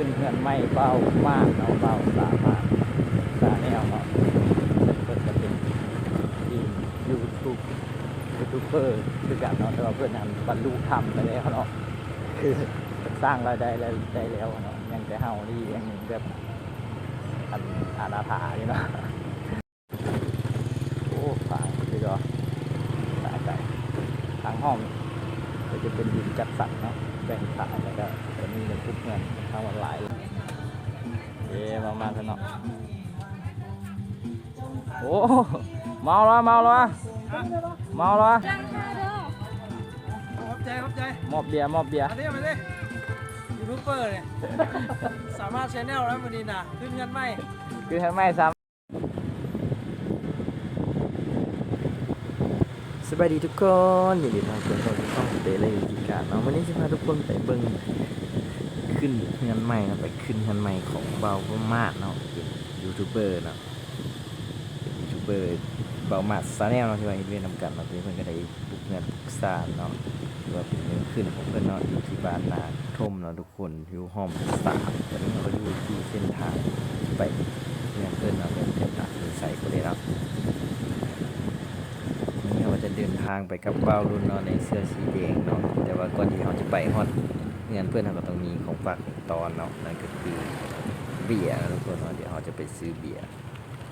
ขึ้นเงินไม่เบามากเนาะเบาสามารถสาแนวเนาะเพิ่นจะเป็นทีมยูทูบยูทูบเบอร์คือกันเนาะแต่ว่าเพื่อนนั้นบรรลุธรรมไปแล้วเนาะคือสร้างรายได้แล้วได้แล้วเนาะยังแต่เฮานี่ยังแบบอันอาณาถาอยู่เนาะโอ้ฟังดีก็สายใจทางห้องก็จะเป็นดินจัดสรรเนาะ แบ่งขายแล้วก็จะมีเงินทุกเงินทางวันหลายเลยเอ๊มามาเถอะเนาะโอ้เมาแล้วเมาแล้วเมาแล้วขอบใจขอบใจมอบเบียร์มอบเบียร์มาดิมาดิยูทูบเบอร์เนี่ยสามารถชแนลแล้ววันนี้นะขึ้นเงินไหมคือให้ไม่ซ้ สบายดีทุกคนยินดีต้อนรับเข้าสู่ช่องเตเลยกิการเนาะวันนี้จะพาทุกคนไปเบิ่งขึ้นเงินใหม่นะไปขึ้นเงินใหม่ของเบาพมาดเนาะเป็นยูทูบเบอร์เนาะเป็นยูทูบเบอร์เบามาดซาแนลเนาะที่ว่าเฮ็ดเวียนนำกันเนาะที่เพิ่อนก็ได้ปลุกเงินปลุกซานเนาะที่ว่าเป็นเงินขึ้นของเพิ่อนเนาะอยู่ที่บ้านนาทมเนาะทุกคนอยู่ห้องสามตอนนี้เราก็อยู่ที่เส้นทางไปเงินเพิ่นเนาะเป็นเส้นทางใส่ก็ได้เนาะ วันนี้เราจะเดิน ทางไปกับเบ้ารุ่นเนาะในเสื้อสีแดงเนาะแต่ว่าก่อนที่เราจะไปฮอดเงินเพื่อนเราก็ต้องมีของฝากของตอนเนาะนั่นก็คือเบียร์นะทุกคนเนาะเดี๋ยวเราจะไปซื้อเบียร์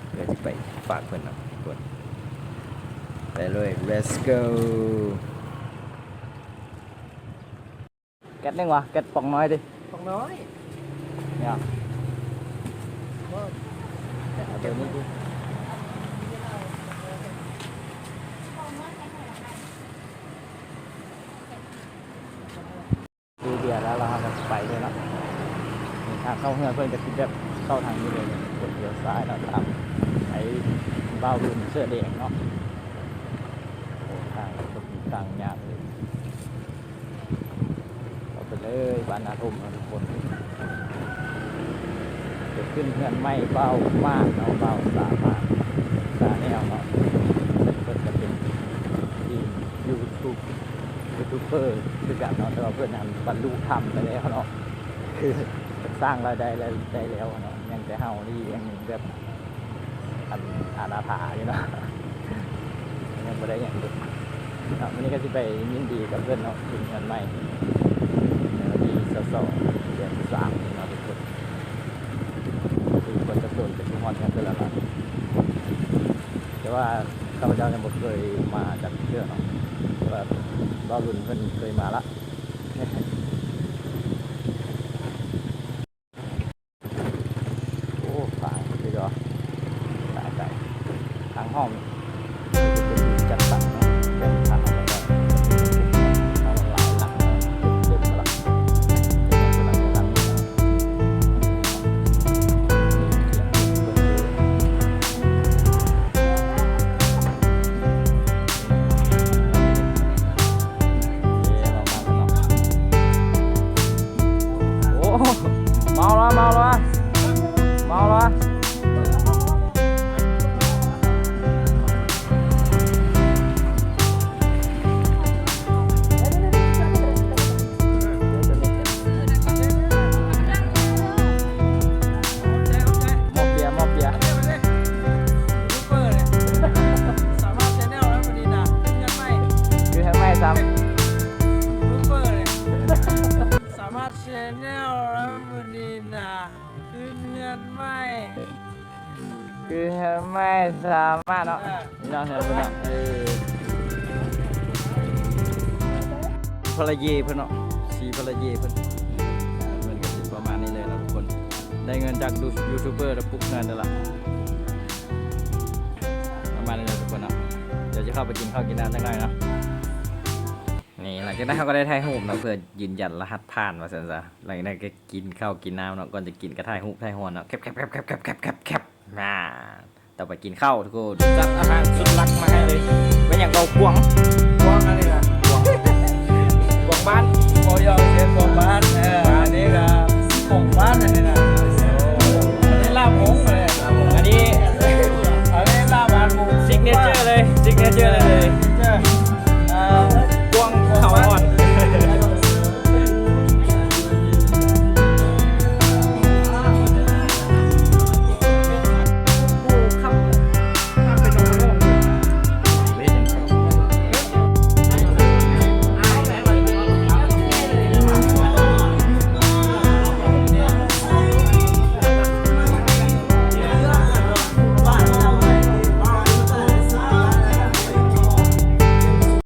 เพื่อจะไปฝากเพื่อนเนาะทุกคนไปเลย let's go ำแก๊สนึงวะแก๊สปองน้อยดิของน้อยเนี่ยเอาตัวนี้ดิดูเบียร์แล้วเราก็ไปเลยเนาะนี่ทาง เข้าเฮือนเพื่อนจะคิดแบบเข้าทางนี้เลยกดเลี้ยวซ้ายเนาะตามไอ้เบ้ารุ่นเสื้อแดงเนาะโอ้ทางก็มีทางยากเลยเอาไปเลยบ้านนาทุ่มทุกคนเกิดขึ้นเพื่อนไม่เบ้ามากเนาะเบ้าสามารถสาแนวเนาะเพิ่นจะเป็นทีมยูทูบยูทูบเบอร์คือกันเนาะแต่ว่าเพื่อนนั้นบรรลุธรรมไปแล้วเนาะคือ สร้างรายได้แล้วได้แล้วเนาะยังแต่เฮานี่ยังแบบอันอาณาถาอยู่เนาะยังไม่ได้อย่างเดียวครับวันนี้ก็จะไปยินดีกับเพื่อนเนาะทีมงานใหม่ที่สสองเดือนสามเนาะทุกคนคือคนจะโดนเป็นทุกวันกันเพื่อละละแต่ว่าข้าพเจ้ายังไม่เคยมาจากเชื่อเนาะแต่ว่าบ้ารุ่นเพิ่อนเคยมาละ Oh. ามารถชแนลแล้ววันนี้นะขึ้นเงินไหมำคือให้ไม่สามารถเนาะนี่เนาะเนี่ยเพื่อนเนาะเออพลเยเพื่อนเนาะสีพลเยเพื่อนอ่ามันก็สิประมาณนี้เลยนะทุกคน ได้เงินจากดูยูทูบเบอร์แล้วปุ๊บเงินนั่นแหละประมาณนี้เลยทุกคนเนาะเดี๋ยวจะเข้าไปกินข้าวกินน้ำสักหน่อยเนาะ นี่หลังจากนั้นเขาก็ได้ถ่ายรูปเนาะเพื่อยืนยันรหัสผ่านมาสันซะหลังจากนั้นก็กินข้าวกินน้ำเนาะก่อนจะกินก็ถ่ายรูปถ่ายหัวเนาะแคปแคปแคปแคปแคปแคปแคปแคปมาต่อไปกินข้าวทุกคนจัดอาหารสุดลักมาให้เลยเป็นอย่างเบากวงกว้างอะไรนะกวงกวงบ้านโอยอเสียกว่าบ้านเออ